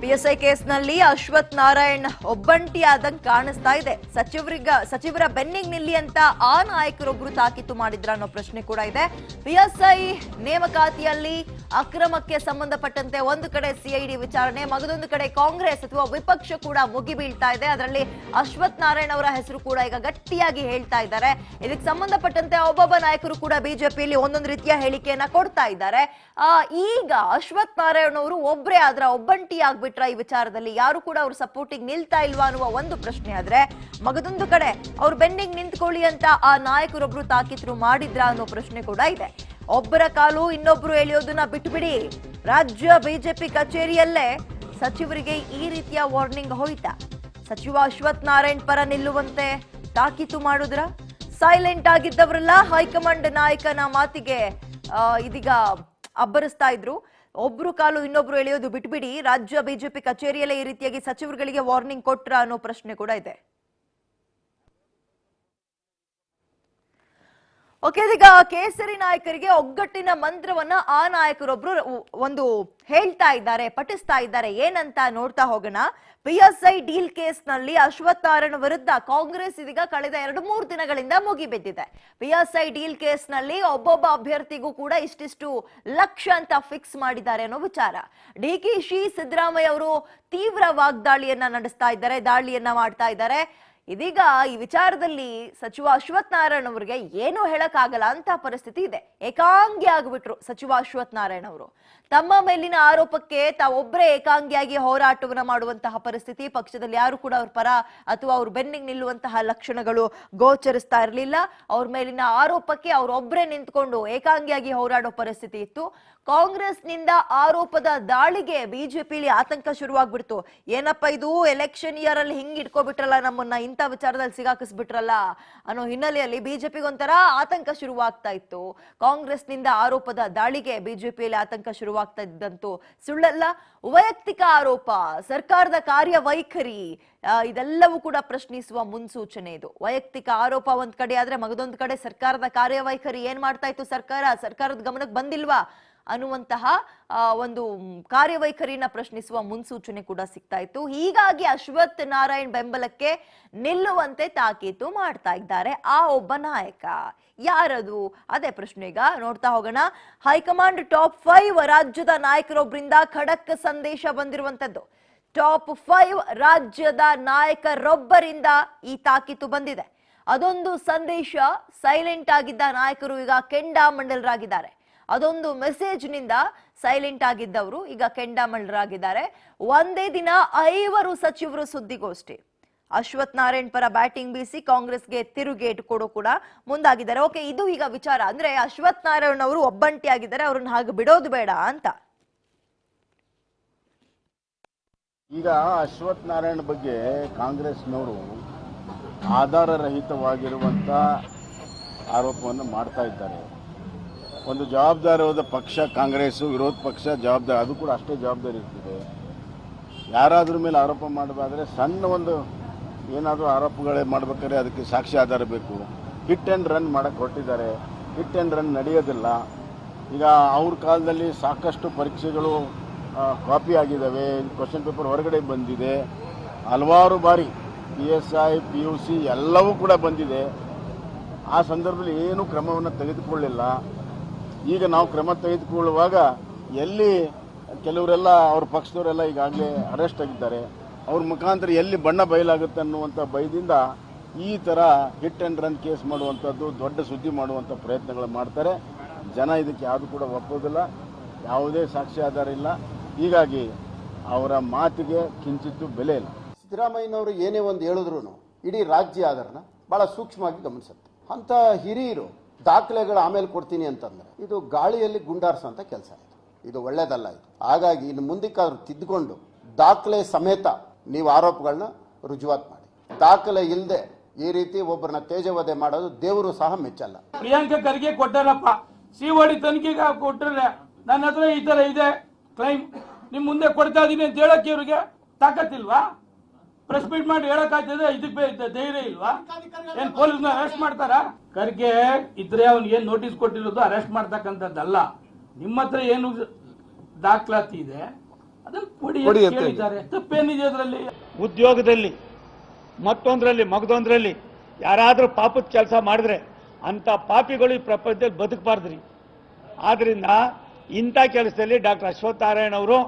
PSI ಕೇಸ್ನಲ್ಲಿ ಅಶ್ವಥ್ ನಾರಾಯಣ್ ಒಬ್ಬಂಟಿಯಾದಂಗೆ ಕಾಣಿಸ್ತಾ ಇದೆ. ಸಚಿವರಿಗ, ಸಚಿವರ ಬೆನ್ನಿಗೆ ನಿಲ್ಲಿ ಅಂತ ಆ ನಾಯಕರೊಬ್ರು ತಾಕೀತು ಮಾಡಿದ್ರ ಅನ್ನೋ ಪ್ರಶ್ನೆ ಕೂಡ ಇದೆ. ಪಿಎಸ್ಐ ನೇಮಕಾತಿಯಲ್ಲಿ ಅಕ್ರಮಕ್ಕೆ ಸಂಬಂಧಪಟ್ಟಂತೆ ಒಂದು ಕಡೆ ಸಿಐಡಿ ವಿಚಾರಣೆ, ಮಗದೊಂದು ಕಡೆ ಕಾಂಗ್ರೆಸ್ ಅಥವಾ ವಿಪಕ್ಷ ಕೂಡ ಮುಗಿ ಬೀಳ್ತಾ ಇದೆ. ಅದರಲ್ಲಿ ಅಶ್ವಥ್ ನಾರಾಯಣ್ ಅವರ ಹೆಸರು ಕೂಡ ಈಗ ಗಟ್ಟಿಯಾಗಿ ಹೇಳ್ತಾ ಇದ್ದಾರೆ. ಇದಕ್ಕೆ ಸಂಬಂಧಪಟ್ಟಂತೆ ಒಬ್ಬೊಬ್ಬ ನಾಯಕರು ಕೂಡ ಬಿಜೆಪಿಯಲ್ಲಿ ಒಂದೊಂದು ರೀತಿಯ ಹೇಳಿಕೆಯನ್ನ ಕೊಡ್ತಾ ಇದ್ದಾರೆ. ಈಗ ಅಶ್ವಥ್ ನಾರಾಯಣ್ ಅವರು ಒಬ್ಬರೇ ಆದ್ರ ಒಬ್ಬಂಟಿ ಆಗ್ಬಿಟ್ರ ಈ ವಿಚಾರದಲ್ಲಿ ಯಾರು ಕೂಡ ಅವ್ರ ಸಪೋರ್ಟಿಂಗ್ ನಿಲ್ತಾ ಇಲ್ವಾ ಅನ್ನುವ ಒಂದು ಪ್ರಶ್ನೆ ಆದ್ರೆ, ಮಗದೊಂದು ಕಡೆ ಅವ್ರ ಬೆನ್ನಿಗೆ ನಿಂತ್ಕೊಳ್ಳಿ ಅಂತ ಆ ನಾಯಕರೊಬ್ರು ತಾಕೀತು ಮಾಡಿದ್ರ ಅನ್ನೋ ಪ್ರಶ್ನೆ ಕೂಡ ಇದೆ. ಒಬ್ಬರ ಕಾಲು ಇನ್ನೊಬ್ರು ಎಳೆಯೋದನ್ನ ಬಿಟ್ಬಿಡಿ. ರಾಜ್ಯ ಬಿಜೆಪಿ ಕಚೇರಿಯಲ್ಲೇ ಸಚಿವರಿಗೆ ಈ ರೀತಿಯ ವಾರ್ನಿಂಗ್ ಹೋಯ್ತಾ. ಸಚಿವ ಅಶ್ವಥ್ ನಾರಾಯಣ್ ಪರ ನಿಲ್ಲುವಂತೆ ತಾಕೀತು ಮಾಡುದ್ರ? ಸೈಲೆಂಟ್ ಆಗಿದ್ದವರೆಲ್ಲ ಹೈಕಮಾಂಡ್ ನಾಯಕನ ಮಾತಿಗೆ ಇದೀಗ ಅಬ್ಬರಿಸ್ತಾ ಇದ್ರು. ಒಬ್ರು ಕಾಲು ಇನ್ನೊಬ್ರು ಎಳೆಯೋದು ಬಿಟ್ಬಿಡಿ. ರಾಜ್ಯ ಬಿಜೆಪಿ ಕಚೇರಿಯಲ್ಲೇ ಈ ರೀತಿಯಾಗಿ ಸಚಿವರುಗಳಿಗೆ ವಾರ್ನಿಂಗ್ ಕೊಟ್ರ ಅನ್ನೋ ಪ್ರಶ್ನೆ ಕೂಡ ಇದೆ. ಓಕೆ, ಇದೀಗ ಕೇಸರಿ ನಾಯಕರಿಗೆ ಒಗ್ಗಟ್ಟಿನ ಮಂತ್ರವನ್ನ ಆ ನಾಯಕರೊಬ್ರು ಒಂದು ಹೇಳ್ತಾ ಇದ್ದಾರೆ, ಪಠಿಸ್ತಾ ಇದ್ದಾರೆ. ಏನಂತ ನೋಡ್ತಾ ಹೋಗೋಣ. ಪಿಎಸ್ಐ ಡೀಲ್ ಕೇಸ್ನಲ್ಲಿ ವಿರುದ್ಧ ಕಾಂಗ್ರೆಸ್ ಇದೀಗ ಕಳೆದ ಎರಡು ಮೂರು ದಿನಗಳಿಂದ ಮುಗಿಬಿದ್ದಿದೆ ಐ ಡೀಲ್ ಕೇಸ್ನಲ್ಲಿ ಒಬ್ಬೊಬ್ಬ ಅಭ್ಯರ್ಥಿಗೂ ಕೂಡ ಇಷ್ಟಿಷ್ಟು ಲಕ್ಷ ಅಂತ ಫಿಕ್ಸ್ ಮಾಡಿದ್ದಾರೆ ಅನ್ನೋ ವಿಚಾರ. ಡಿ ಕೆ ಶಿ ಸಿದ್ದರಾಮಯ್ಯ ಅವರು ತೀವ್ರ ವಾಗ್ದಾಳಿಯನ್ನ ನಡೆಸ್ತಾ ಇದ್ದಾರೆ, ದಾಳಿಯನ್ನ ಮಾಡ್ತಾ ಇದ್ದಾರೆ. ಇದೀಗ ಈ ವಿಚಾರದಲ್ಲಿ ಸಚಿವ ಅಶ್ವಥ್ ನಾರಾಯಣ್ ಅವರಿಗೆ ಏನು ಹೇಳಕ್ಕಾಗಲ್ಲ ಅಂತ ಪರಿಸ್ಥಿತಿ ಇದೆ. ಏಕಾಂಗಿ ಆಗ್ಬಿಟ್ರು ಸಚಿವ ಅಶ್ವಥ್ ನಾರಾಯಣ್ ಅವರು. ತಮ್ಮ ಮೇಲಿನ ಆರೋಪಕ್ಕೆ ತಾವೊಬ್ಬರೇ ಏಕಾಂಗಿಯಾಗಿ ಹೋರಾಟವನ್ನು ಮಾಡುವಂತಹ ಪರಿಸ್ಥಿತಿ, ಪಕ್ಷದಲ್ಲಿ ಯಾರು ಕೂಡ ಅವ್ರ ಪರ ಅಥವಾ ಅವ್ರ ಬೆನ್ನಿಗೆ ನಿಲ್ಲುವಂತಹ ಲಕ್ಷಣಗಳು ಗೋಚರಿಸ್ತಾ ಇರಲಿಲ್ಲ. ಅವ್ರ ಮೇಲಿನ ಆರೋಪಕ್ಕೆ ಅವ್ರೊಬ್ಬರೇ ನಿಂತ್ಕೊಂಡು ಏಕಾಂಗಿಯಾಗಿ ಹೋರಾಡೋ ಪರಿಸ್ಥಿತಿ ಇತ್ತು. ಕಾಂಗ್ರೆಸ್ನಿಂದ ಆರೋಪದ ದಾಳಿಗೆ ಬಿಜೆಪಿಲಿ ಆತಂಕ ಶುರುವಾಗ್ಬಿಡ್ತು. ಏನಪ್ಪ ಇದು? ಎಲೆಕ್ಷನ್ ಇಯರ್ ಅಲ್ಲಿ ಹಿಂಗ್ ಇಟ್ಕೋಬಿಟ್ರಲ್ಲ ನಮ್ಮನ್ನ? ಇಂಥ ವಿಚಾರದಲ್ಲಿ ಸಿಗಾಕಿಸ್ಬಿಟ್ರಲ್ಲ? ಅನ್ನೋ ಹಿನ್ನೆಲೆಯಲ್ಲಿ ಬಿಜೆಪಿಗೆ ಒಂಥರ ಆತಂಕ ಶುರುವಾಗ್ತಾ ಇತ್ತು. ಕಾಂಗ್ರೆಸ್ನಿಂದ ಆರೋಪದ ದಾಳಿಗೆ ಬಿಜೆಪಿಯಲ್ಲಿ ಆತಂಕ ಶುರುವಾಗ್ತಾ ಇದ್ದಂತೂ ಸುಳ್ಳಲ್ಲ. ವೈಯಕ್ತಿಕ ಆರೋಪ, ಸರ್ಕಾರದ ಕಾರ್ಯವೈಖರಿ ಇದೆಲ್ಲವೂ ಕೂಡ ಪ್ರಶ್ನಿಸುವ ಮುನ್ಸೂಚನೆ ಇದು. ವೈಯಕ್ತಿಕ ಆರೋಪ ಒಂದ್ ಕಡೆ ಆದ್ರೆ ಮಗದೊಂದ್ ಕಡೆ ಸರ್ಕಾರದ ಕಾರ್ಯವೈಖರಿ ಏನ್ ಮಾಡ್ತಾ ಇತ್ತು ಸರ್ಕಾರ? ಸರ್ಕಾರದ ಗಮನಕ್ಕೆ ಬಂದಿಲ್ವಾ? ಅನ್ನುವಂತಹ ಒಂದು ಕಾರ್ಯವೈಖರಿನ ಪ್ರಶ್ನಿಸುವ ಮುನ್ಸೂಚನೆ ಕೂಡ ಸಿಗ್ತಾ ಇತ್ತು. ಹೀಗಾಗಿ ಅಶ್ವಥ್ ನಾರಾಯಣ್ ಬೆಂಬಲಕ್ಕೆ ನಿಲ್ಲುವಂತೆ ತಾಕೀತು ಮಾಡ್ತಾ ಇದ್ದಾರೆ. ಆ ಒಬ್ಬ ನಾಯಕ ಯಾರದು? ಅದೇ ಪ್ರಶ್ನೆ ಈಗ ನೋಡ್ತಾ ಹೋಗೋಣ. ಹೈಕಮಾಂಡ್ ಟಾಪ್ ಫೈವ್ ರಾಜ್ಯದ ನಾಯಕರೊಬ್ಬರಿಂದ ಖಡಕ್ ಸಂದೇಶ ಬಂದಿರುವಂತದ್ದು. ಟಾಪ್ ಫೈವ್ ರಾಜ್ಯದ ನಾಯಕರೊಬ್ಬರಿಂದ ಈ ತಾಕೀತು ಬಂದಿದೆ. ಅದೊಂದು ಸಂದೇಶ, ಸೈಲೆಂಟ್ ಆಗಿದ್ದ ನಾಯಕರು ಈಗ ಕೆಂಡಾಮಂಡಲರಾಗಿದ್ದಾರೆ. ಅದೊಂದು ಮೆಸೇಜ್ನಿಂದ ಸೈಲೆಂಟ್ ಆಗಿದ್ದವರು, ಈಗ ಕೆಂಡಾಮಳ್ಳರಾಗಿದ್ದಾರೆ. ಒಂದೇ ದಿನ ಐವರು ಸಚಿವರು ಸುದ್ದಿಗೋಷ್ಠಿ. ಅಶ್ವಥ್ ನಾರಾಯಣ್ ಪರ ಬ್ಯಾಟಿಂಗ್ ಬೀಸಿ ಕಾಂಗ್ರೆಸ್ಗೆ ತಿರುಗೇಟು ಕೊಡೋ ಕೂಡ ಮುಂದಾಗಿದ್ದಾರೆ. ಓಕೆ, ಇದು ಈಗ ವಿಚಾರ. ಅಂದ್ರೆ ಅಶ್ವಥ್ ನಾರಾಯಣ್ ಅವರು ಒಬ್ಬಂಟಿ ಆಗಿದ್ದಾರೆ ಅವ್ರನ್ನ ಹಾಗೆ ಬಿಡೋದು ಬೇಡ ಅಂತ. ಈಗ ಅಶ್ವಥ್ ನಾರಾಯಣ್ ಬಗ್ಗೆ ಕಾಂಗ್ರೆಸ್ನವರು ಆಧಾರರಹಿತವಾಗಿರುವಂಥ ಆರೋಪವನ್ನು ಮಾಡ್ತಾ ಇದ್ದಾರೆ. ಒಂದು ಜವಾಬ್ದಾರಿಯಾದ ಪಕ್ಷ ಕಾಂಗ್ರೆಸ್ಸು ವಿರೋಧ ಪಕ್ಷ ಜವಾಬ್ದಾರಿ, ಅದು ಕೂಡ ಅಷ್ಟೇ ಜವಾಬ್ದಾರಿ ಇರ್ತದೆ. ಯಾರಾದ್ರ ಮೇಲೆ ಆರೋಪ ಮಾಡಬೇಕಾದ್ರೆ ಸಣ್ಣ ಒಂದು ಏನಾದರೂ ಆರೋಪಗಳೇ ಮಾಡ್ಬೇಕಾದ್ರೆ ಅದಕ್ಕೆ ಸಾಕ್ಷಿ ಆಧಾರ ಬೇಕು. ಹಿಟ್ ಆ್ಯಂಡ್ ರನ್ ಮಾಡಕ್ಕೆ ಹೊರಟಿದ್ದಾರೆ. ಹಿಟ್ ಆ್ಯಂಡ್ ರನ್ ನಡೆಯೋದಿಲ್ಲ. ಈಗ ಅವ್ರ ಕಾಲದಲ್ಲಿ ಸಾಕಷ್ಟು ಪರೀಕ್ಷೆಗಳು ಕಾಪಿ ಆಗಿದ್ದಾವೆ. ಕ್ವಶನ್ ಪೇಪರ್ ಹೊರಗಡೆ ಬಂದಿದೆ. ಹಲವಾರು ಬಾರಿ P S I P U C ಎಲ್ಲವೂ ಕೂಡ ಬಂದಿದೆ. ಆ ಸಂದರ್ಭದಲ್ಲಿ ಏನೂ ಕ್ರಮವನ್ನು ತೆಗೆದುಕೊಳ್ಳಿಲ್ಲ ಈಗ ನಾವು ಕ್ರಮ ತೆಗೆದುಕೊಳ್ಳುವಾಗ ಎಲ್ಲಿ ಕೆಲವರೆಲ್ಲ ಅವ್ರ ಪಕ್ಷದವರೆಲ್ಲ ಈಗಾಗಲೇ ಅರೆಸ್ಟ್ ಆಗಿದ್ದಾರೆ, ಅವ್ರ ಮುಖಾಂತರ ಎಲ್ಲಿ ಬಣ್ಣ ಬಯಲಾಗುತ್ತೆ ಅನ್ನುವಂಥ ಭಯದಿಂದ ಈ ಥರ ಹಿಟ್ ಆ್ಯಂಡ್ ರನ್ ಕೇಸ್ ಮಾಡುವಂಥದ್ದು, ದೊಡ್ಡ ಸುದ್ದಿ ಮಾಡುವಂಥ ಪ್ರಯತ್ನಗಳು ಮಾಡ್ತಾರೆ. ಜನ ಇದಕ್ಕೆ ಯಾವುದು ಕೂಡ ಒಪ್ಪೋದಿಲ್ಲ ಯಾವುದೇ ಸಾಕ್ಷಿ ಆಧಾರ ಇಲ್ಲ. ಹೀಗಾಗಿ ಅವರ ಮಾತಿಗೆ ಕಿಂಚಿತ್ತು ಬೆಲೆ ಇಲ್ಲ. ಸಿದ್ದರಾಮಯ್ಯನವರು ಏನೇ ಒಂದು ಹೇಳಿದ್ರು ಇಡೀ ರಾಜ್ಯ ಆಧಾರನ ಭಾಳ ಸೂಕ್ಷ್ಮವಾಗಿ ಗಮನಿಸುತ್ತೆ. ಅಂಥ ಹಿರಿಯರು ದಾಖಲೆಗಳು ಆಮೇಲೆ ಕೊಡ್ತೀನಿ ಅಂತಂದ್ರೆ ಇದು ಗಾಳಿಯಲ್ಲಿ ಗುಂಡಾರ್ಸೋಂಥ ಕೆಲಸ ಇದು. ಇದು ಒಳ್ಳೇದಲ್ಲ ಇದು. ಹಾಗಾಗಿ ಇನ್ನು ಮುಂದಕ್ಕಾದ್ರೂ ತಿದ್ದುಕೊಂಡು ದಾಖಲೆ ಸಮೇತ ನೀವು ಆರೋಪಗಳನ್ನ ರುಜುವಾತ್ ಮಾಡಿ. ದಾಖಲೆ ಇಲ್ಲದೆ ಈ ರೀತಿ ಒಬ್ಬರನ್ನ ತೇಜವಧೆ ಮಾಡೋದು ದೇವರು ಸಹ ಮೆಚ್ಚಲ್ಲ. ಪ್ರಿಯಾಂಕಾ ಖರ್ಗೆ ಕೊಟ್ಟಾರಪ್ಪ. ಸಿಒಡಿ ತನಿಖೆಗೆ ಕೊಟ್ಟರೆ ನನ್ನ ಹತ್ರ ಈ ತರ ಇದೆ. ಕ್ಲೈಮ್ ನಿಮ್ ಮುಂದೆ ಕೊಡ್ತಾ ಇದೀನಿ ಅಂತ ಹೇಳಕ್ಕೆ ಇವ್ರಿಗೆ ತಾಕತ್ತಿಲ್ವಾ? ಪ್ರೆಸ್ ಮೀಟ್ ಮಾಡಿ ಹೇಳಕ್ ಆಗ್ತದೆ ಇದಕ್ಕೆ ಧೈರ್ಯ ಇಲ್ವಾ? ಏನ್ ಪೊಲೀಸ್ನ ಅರೆಸ್ಟ್ ಮಾಡ್ತಾರ? ಕರ್ಗೆ ಇದ್ರೆ ಅವ್ನ್ ಏನ್ ನೋಟಿಸ್ ಕೊಟ್ಟಿರೋದು ಅರೆಸ್ಟ್ ಮಾಡ್ತಕ್ಕಂಥದ್ದಲ್ಲ. ನಿಮ್ಮ ಹತ್ರ ಏನು ದಾಖಲಾತಿ ಇದೆ? ಅದನ್ನ ಕೊಡಿ ಅಂತ ಹೇಳಿದ್ದಾರೆ ತಪ್ಪೇನಿದೆ ಅದರಲ್ಲಿ? ಉದ್ಯೋಗದಲ್ಲಿ ಮತ್ತೊಂದರಲ್ಲಿ ಮಗದೊಂದ್ರಲ್ಲಿ ಯಾರಾದರೂ ಪಾಪದ ಕೆಲಸ ಮಾಡಿದ್ರೆ ಅಂತ ಪಾಪಿಗಳು ಈ ಪ್ರಪಂಚದಲ್ಲಿ ಬದುಕಬಾರ್ದ್ರಿ. ಆದ್ದರಿಂದ ಇಂಥ ಕೆಲಸದಲ್ಲಿ ಡಾಕ್ಟರ್ ಅಶ್ವತ್ಥನಾರಾಯಣ ಅವರು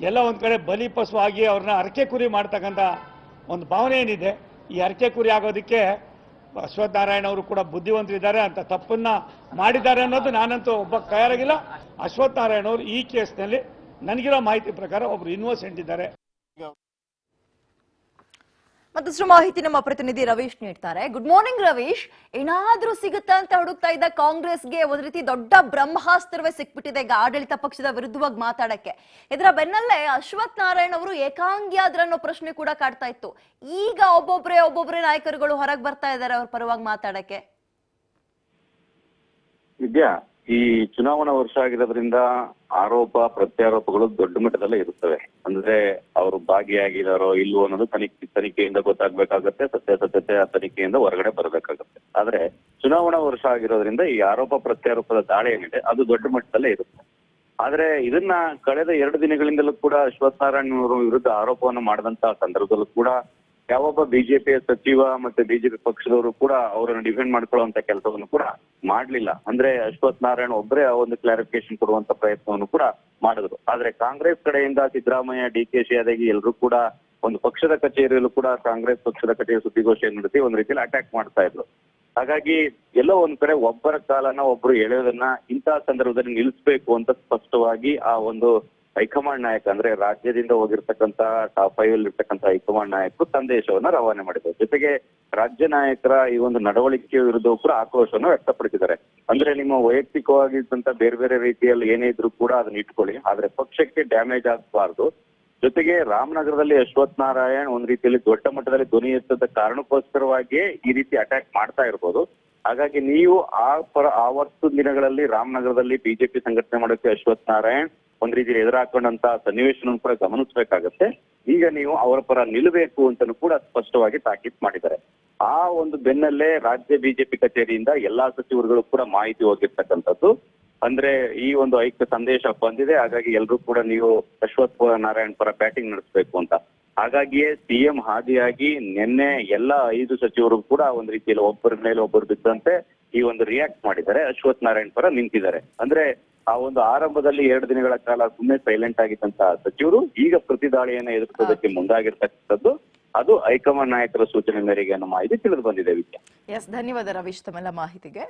ಎಲ್ಲ ಒಂದು ಕಡೆ ಬಲಿ ಪಶು ಆಗಿ ಅವ್ರನ್ನ ಅರಕೆ ಕುರಿ ಮಾಡ್ತಕ್ಕಂಥ ಒಂದು ಭಾವನೆ ಏನಿದೆ? ಈ ಅರಕೆ ಕುರಿ ಆಗೋದಕ್ಕೆ ಅಶ್ವಥ್ ನಾರಾಯಣ ಅವರು ಕೂಡ ಬುದ್ಧಿವಂತರಿದ್ದಾರೆ ಅಂತ ತಪ್ಪನ್ನ ಮಾಡಿದ್ದಾರೆ ಅನ್ನೋದು ನಾನಂತೂ ಒಬ್ಬ ತಯಾರಾಗಿಲ್ಲ. ಅಶ್ವಥ್ ನಾರಾಯಣ ಅವರು ಈ ಕೇಸ್ನಲ್ಲಿ ನನಗಿರೋ ಮಾಹಿತಿ ಪ್ರಕಾರ ಒಬ್ರು ಇನ್ವೋಸೆಂಟ್ ಇದ್ದಾರೆ. ಮತ್ತಷ್ಟು ಮಾಹಿತಿ ನಮ್ಮ ಪ್ರತಿನಿಧಿ ರವೀಶ್ ನೀಡ್ತಾರೆ. Good morning Ravish. ಏನಾದ್ರೂ ಸಿಗುತ್ತಾ ಅಂತ ಹುಡುಕ್ತಾ ಇದ್ದ ಕಾಂಗ್ರೆಸ್ಗೆ ಒಂದ್ ರೀತಿ ದೊಡ್ಡ ಬ್ರಹ್ಮಾಸ್ತ್ರವೇ ಸಿಕ್ಬಿಟ್ಟಿದೆ ಈಗ ಆಡಳಿತ ಪಕ್ಷದ ವಿರುದ್ಧವಾಗಿ ಮಾತಾಡಕ್ಕೆ. ಇದರ ಬೆನ್ನಲ್ಲೇ ಅಶ್ವಥ್ ನಾರಾಯಣ್ ಅವರು ಏಕಾಂಗಿ ಆದ್ರ ಅನ್ನೋ ಪ್ರಶ್ನೆ ಕೂಡ ಕಾಡ್ತಾ ಇತ್ತು. ಈಗ ಒಬ್ಬೊಬ್ರೆ ಒಬ್ಬೊಬ್ರೆ ನಾಯಕರುಗಳು ಹೊರಗೆ ಬರ್ತಾ ಇದ್ದಾರೆ ಅವ್ರ ಪರವಾಗಿ ಮಾತಾಡಕ್ಕೆ. ವಿದ್ಯಾ ಈ ಚುನಾವಣಾ ವರ್ಷ ಆಗಿರೋದ್ರಿಂದ ಆರೋಪ, ಪ್ರತ್ಯಾರೋಪಗಳು ದೊಡ್ಡ ಮಟ್ಟದಲ್ಲೇ ಇರುತ್ತವೆ. ಅಂದ್ರೆ ಅವರು ಭಾಗಿಯಾಗಿದಾರೋ ಇಲ್ವೋ ಅನ್ನೋದು ತನಿಖೆ, ತನಿಖೆಯಿಂದ ಗೊತ್ತಾಗ್ಬೇಕಾಗತ್ತೆ ಸತ್ಯಾಸತ್ಯತೆ ಆ ತನಿಖೆಯಿಂದ ಹೊರಗಡೆ ಬರಬೇಕಾಗತ್ತೆ. ಆದ್ರೆ ಚುನಾವಣಾ ವರ್ಷ ಆಗಿರೋದ್ರಿಂದ ಈ ಆರೋಪ, ಪ್ರತ್ಯಾರೋಪದ ದಾಳಿ ಏನಿದೆ, ಅದು ದೊಡ್ಡ ಮಟ್ಟದಲ್ಲೇ ಇರುತ್ತೆ. ಆದ್ರೆ ಇದನ್ನ ಕಳೆದ ಎರಡು ದಿನಗಳಿಂದಲೂ ಕೂಡ ಅಶ್ವಥ್ ಅವರು ವಿರುದ್ಧ ಆರೋಪವನ್ನು ಮಾಡಿದಂತಹ ಸಂದರ್ಭದಲ್ಲೂ ಕೂಡ ಯಾವೊಬ್ಬ ಬಿಜೆಪಿಯ ಸಚಿವ ಮತ್ತೆ ಬಿಜೆಪಿ ಪಕ್ಷದವರು ಕೂಡ ಅವರನ್ನು ಡಿಫೆಂಡ್ ಮಾಡ್ಕೊಳ್ಳುವಂತ ಕೆಲಸವನ್ನು ಕೂಡ ಮಾಡ್ಲಿಲ್ಲ. ಅಂದ್ರೆ ಅಶ್ವಥ್ ನಾರಾಯಣ್ ಒಬ್ಬರೇ ಆ ಒಂದು ಕ್ಲಾರಿಫಿಕೇಶನ್ ಕೊಡುವಂತ ಪ್ರಯತ್ನವನ್ನು ಕೂಡ ಮಾಡಿದ್ರು. ಆದ್ರೆ ಕಾಂಗ್ರೆಸ್ ಕಡೆಯಿಂದ ಸಿದ್ದರಾಮಯ್ಯ, ಡಿ ಕೆ ಶಿ ಆದಾಗಿ ಎಲ್ಲರೂ ಕೂಡ ಒಂದು ಪಕ್ಷದ ಕಚೇರಿಯಲ್ಲೂ ಕೂಡ ಕಾಂಗ್ರೆಸ್ ಪಕ್ಷದ ಕಚೇರಿ ಸುದ್ದಿಗೋಷ್ಠಿಯನ್ನು ನಡೆಸಿ ಒಂದು ರೀತಿಯಲ್ಲಿ ಅಟ್ಯಾಕ್ ಮಾಡ್ತಾ ಇದ್ರು. ಹಾಗಾಗಿ ಎಲ್ಲೋ ಒಂದ್ ಕಡೆ ಒಬ್ಬರ ಕಾಲನ ಒಬ್ರು ಎಳೆಯೋದನ್ನ ಇಂತಹ ಸಂದರ್ಭದಲ್ಲಿ ನಿಲ್ಲಿಸಬೇಕು ಅಂತ ಸ್ಪಷ್ಟವಾಗಿ ಆ ಒಂದು ಹೈಕಮಾಂಡ್ ನಾಯಕ ಅಂದ್ರೆ ರಾಜ್ಯದಿಂದ ಹೋಗಿರ್ತಕ್ಕಂತ ಟಾಪ್ ಫೈವ್ ಅಲ್ಲಿ ಇರ್ತಕ್ಕಂತ ಹೈಕಮಾಂಡ್ ನಾಯಕರು ಸಂದೇಶವನ್ನ ರವಾನೆ ಮಾಡಿದ್ದಾರೆ. ಜೊತೆಗೆ ರಾಜ್ಯ ನಾಯಕರ ಈ ಒಂದು ನಡವಳಿಕೆ ವಿರುದ್ಧ ಕೂಡ ಆಕ್ರೋಶವನ್ನು ವ್ಯಕ್ತಪಡಿಸಿದ್ದಾರೆ. ಅಂದ್ರೆ ನಿಮ್ಮ ವೈಯಕ್ತಿಕವಾಗಿದ್ದಂತ ಬೇರೆ ಬೇರೆ ರೀತಿಯಲ್ಲಿ ಏನೇ ಇದ್ರೂ ಕೂಡ ಅದನ್ನ ಇಟ್ಕೊಳ್ಳಿ. ಆದ್ರೆ ಪಕ್ಷಕ್ಕೆ ಡ್ಯಾಮೇಜ್ ಆಗಬಾರ್ದು. ಜೊತೆಗೆ ರಾಮನಗರದಲ್ಲಿ ಅಶ್ವಥ್ ನಾರಾಯಣ್ ಒಂದ್ ರೀತಿಯಲ್ಲಿ ದೊಡ್ಡ ಮಟ್ಟದಲ್ಲಿ ಧ್ವನಿ ಎತ್ತದ ಕಾರಣಕ್ಕೋಸ್ಕರವಾಗಿಯೇ ಈ ರೀತಿ ಅಟ್ಯಾಕ್ ಮಾಡ್ತಾ ಇರ್ಬೋದು. ಹಾಗಾಗಿ ನೀವು ಆ ಪರ ಆವತ್ತು ದಿನಗಳಲ್ಲಿ ರಾಮನಗರದಲ್ಲಿ ಬಿಜೆಪಿ ಸಂಘಟನೆ ಮಾಡೋಕೆ ಅಶ್ವಥ್ ನಾರಾಯಣ್ ಒಂದ್ ರೀತಿಯಲ್ಲಿ ಎದುರಾಕೊಂಡಂತ ಸನ್ನಿವೇಶವನ್ನು ಕೂಡ ಗಮನಿಸಬೇಕಾಗತ್ತೆ. ಈಗ ನೀವು ಅವರ ಪರ ನಿಲ್ಲಬೇಕು ಅಂತಲೂ ಕೂಡ ಸ್ಪಷ್ಟವಾಗಿ ತಾಕೀತ್ ಮಾಡಿದ್ದಾರೆ. ಆ ಒಂದು ಬೆನ್ನಲ್ಲೇ ರಾಜ್ಯ ಬಿಜೆಪಿ ಕಚೇರಿಯಿಂದ ಎಲ್ಲಾ ಸಚಿವರುಗಳು ಕೂಡ ಮಾಹಿತಿ ಹೋಗಿರ್ತಕ್ಕಂಥದ್ದು. ಅಂದ್ರೆ ಈ ಒಂದು ಐಕ್ಯ ಸಂದೇಶ ಬಂದಿದೆ, ಹಾಗಾಗಿ ಎಲ್ರು ಕೂಡ ನೀವು ಅಶ್ವಥ್ ನಾರಾಯಣ್ ಪರ ಬ್ಯಾಟಿಂಗ್ ನಡೆಸಬೇಕು ಅಂತ. ಹಾಗಾಗಿಯೇ ಸಿಎಂ ಹಾದಿಯಾಗಿ ನಿನ್ನೆ ಎಲ್ಲ ಐದು ಸಚಿವರು ಕೂಡ ಒಂದ್ ರೀತಿಯಲ್ಲಿ ಒಬ್ಬರ ಮೇಲೆ ಒಬ್ಬರು ಬಿದ್ದಂತೆ ಈ ಒಂದು ರಿಯಾಕ್ಟ್ ಮಾಡಿದ್ದಾರೆ. ಅಶ್ವಥ್ ನಾರಾಯಣ್ ಪರ ನಿಂತಿದ್ದಾರೆ. ಅಂದ್ರೆ ಆ ಒಂದು ಆರಂಭದಲ್ಲಿ ಎರಡು ದಿನಗಳ ಕಾಲ ಸುಮ್ಮನೆ ಸೈಲೆಂಟ್ ಆಗಿದ್ದಂತಹ ಸಚಿವರು ಈಗ ಪ್ರತಿ ದಾಳಿಯನ್ನು ಎದುರಿಸುವುದಕ್ಕೆ ಮುಂದಾಗಿರ್ತಕ್ಕಂಥದ್ದು ಅದು ಹೈಕಮಾಂಡ್ ನಾಯಕರ ಸೂಚನೆ ಮೇರೆಗೆ ಅನ್ನೋ ಮಾಹಿತಿ ತಿಳಿದು ಬಂದಿದೆ ವಿದ್ಯಾ. ಎಸ್ ಧನ್ಯವಾದ ರವೀಶ್ ತಮ್ಮೆಲ್ಲ ಮಾಹಿತಿಗೆ.